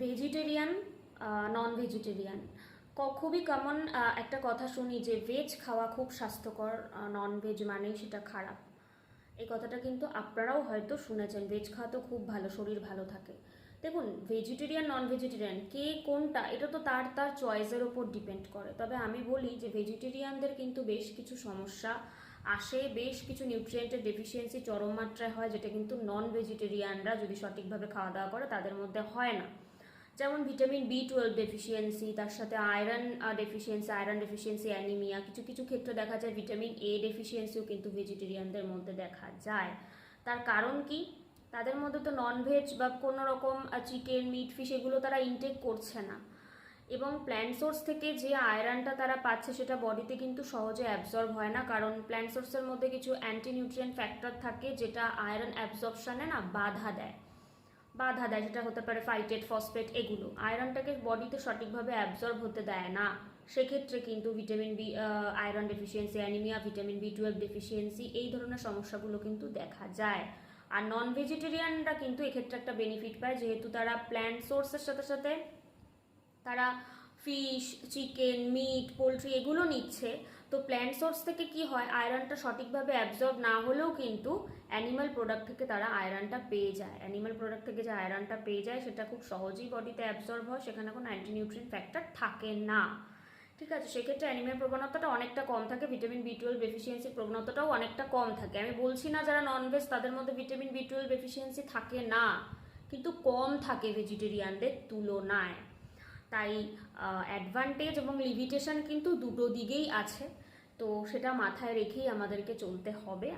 Vegetarian non vegetarian খুবই common একটা কথা শুনি যে ভেজ খাওয়া খুব স্বাস্থ্যকর নন ভেজ মানেই সেটা খারাপ। এই কথাটা কিন্তু আপনারাও হয়তো শুনেছেন ভেজ খাওয়া তো খুব ভালো, শরীর ভালো থাকে। দেখুন ভেজিটেরিয়ান নন ভেজিটেরিয়ান কে কোনটা, এটা তো তার তার চয়েসের ওপর ডিপেন্ড করে। তবে আমি বলি যে ভেজিটেরিয়ানদের কিন্তু বেশ কিছু সমস্যা আসে, বেশ কিছু নিউট্রিয়েন্টের ডেফিসিয়েন্সি চরম মাত্রায় হয়, যেটা কিন্তু নন ভেজিটেরিয়ানরা যদি সঠিকভাবে খাওয়া দাওয়া করে, তাদের মধ্যে হয় না। যেমন ভিটামিন বি টুয়েলভ ডেফিসিয়েন্সি তার সাথে iron deficiency iron deficiency anaemia কিছু কিছু ক্ষেত্রে দেখা যায় ভিটামিন এ ডেফিসিয়েন্সিও কিন্তু ভেজিটেরিয়ানদের মধ্যে দেখা যায়। তার কারণ কি? তাদের মধ্যে তো ননভেজ বা কোনো রকম চিকেন মিট ফিশ এগুলো তারা ইনটেক করছে না। এবং প্ল্যান্ট সোর্স থেকে যে আয়রনটা তারা পাচ্ছে, সেটা বডিতে কিন্তু সহজে অ্যাবজর্ব হয় না। কারণ প্ল্যান্ট সোর্সের মধ্যে কিছু অ্যান্টি নিউট্রিয়েন্ট ফ্যাক্টর থাকে, যেটা আয়রন অ্যাবজর্পশনে না বাধা দেয়। বাধা দেয়, সেটা হতে পারে ফাইটেট ফসফেট এগুলো। আয়রনটাকে বডিতে সঠিকভাবে অ্যাবজর্ব হতে দেয় না। সেক্ষেত্রে কিন্তু vitamin B iron deficiency anaemia vitamin B twelve deficiency এই ধরনের সমস্যাগুলো কিন্তু দেখা যায়। আর নন ভেজিটেরিয়ানরা কিন্তু এক্ষেত্রে একটা বেনিফিট পায়, যেহেতু তারা প্ল্যান্ট সোর্সের সাথে সাথে তারা ফিশ চিকেন মিট পোলট্রি এগুলো নিচ্ছে। তো প্ল্যান্ট সোর্স থেকে কি হয়? আয়রনটা সঠিকভাবে অ্যাবজর্ব না হলেও কিন্তু অ্যানিমাল প্রোডাক্ট থেকে তারা আয়রনটা পেয়ে যায়। অ্যানিমাল প্রোডাক্ট থেকে যে আয়রনটা পেয়ে যায়, সেটা খুব সহজেই বডিতে অ্যাবজর্ব হয়, সেখানে কোনো অ্যান্টিনিউট্রিয়েন্ট ফ্যাক্টর থাকে না। ঠিক আছে? সেক্ষেত্রে অ্যানিমের প্রবণতাটা অনেকটা কম থাকে ভিটামিন বি টুয়েলভ ডেফিসিয়েন্সির প্রবণতাটাও অনেকটা কম থাকে। আমি বলছি না যারা ননভেজ তাদের মধ্যে ভিটামিন বি টুয়েলভ ডেফিসিয়েন্সি থাকে না, কিন্তু কম থাকে ভেজিটেরিয়ানদের তুলনায়। তাই অ্যাডভান্টেজ এবং লিমিটেশন কিন্তু দুটো দিকেই আছে। তো সেটা মাথায় রেখেই আমাদেরকে চলতে হবে।